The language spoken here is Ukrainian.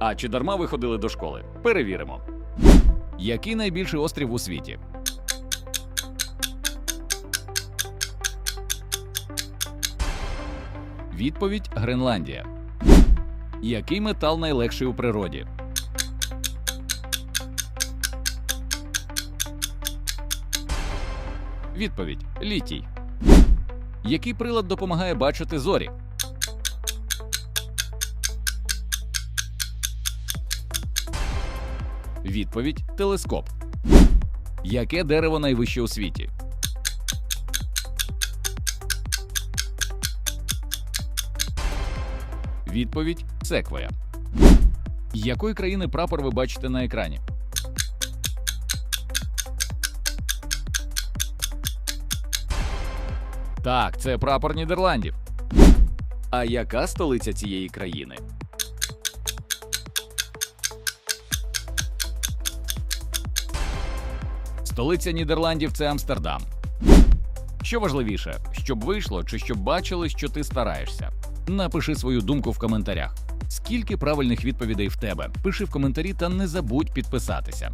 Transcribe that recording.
А чи дарма ви ходили до школи? Перевіримо. Який найбільший острів у світі? Відповідь Гренландія. Який метал найлегший у природі? Відповідь літій. Який прилад допомагає бачити зорі? Відповідь телескоп. Яке дерево найвище у світі? Відповідь секвоя. Якої країни прапор ви бачите на екрані? Так, це прапор Нідерландів. А яка столиця цієї країни? Столиця Нідерландів це Амстердам. Що важливіше, щоб вийшло чи щоб бачили, що ти стараєшся? Напиши свою думку в коментарях. Скільки правильних відповідей в тебе? Пиши в коментарі та не забудь підписатися.